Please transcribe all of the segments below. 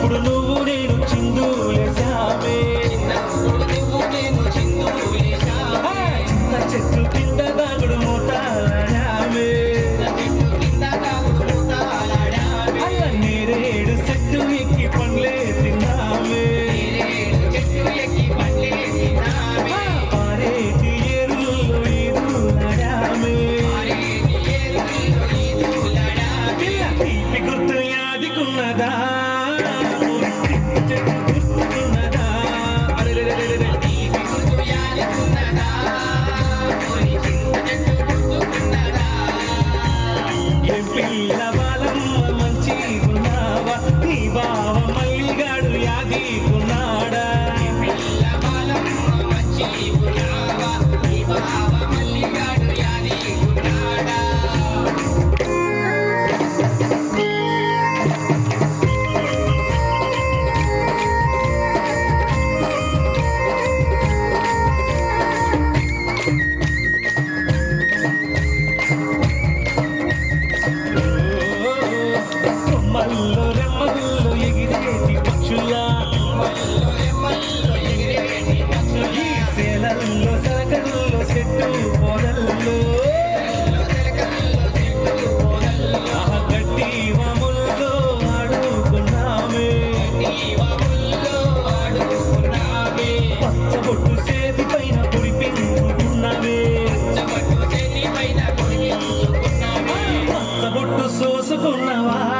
पूर्ण ಯಾವ ಮಲ್ಲಿಗಾಡು ಯಾದಿ చూసుకున్నవా?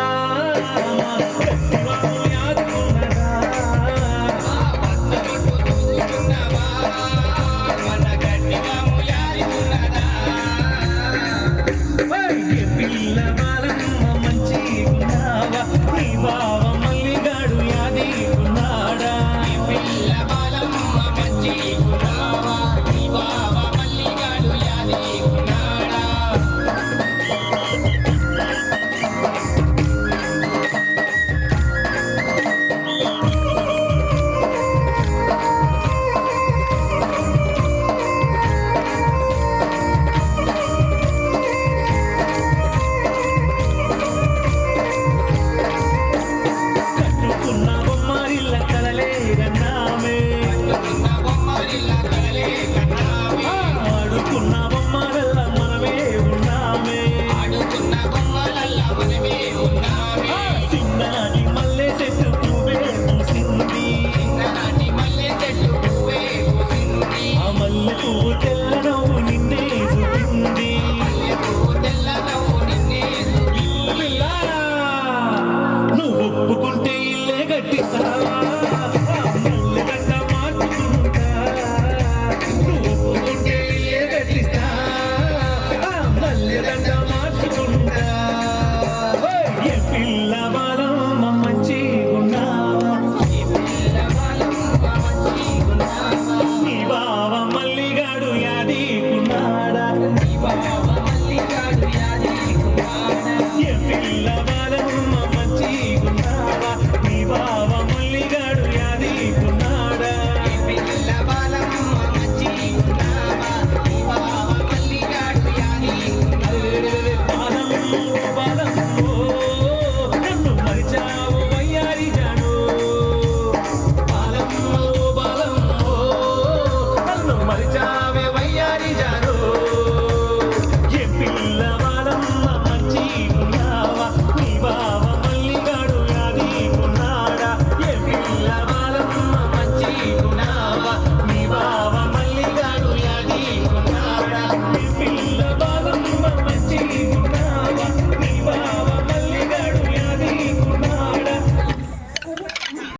ఒప్పుకుంటే ఇల్లే గట్టి సరవా love.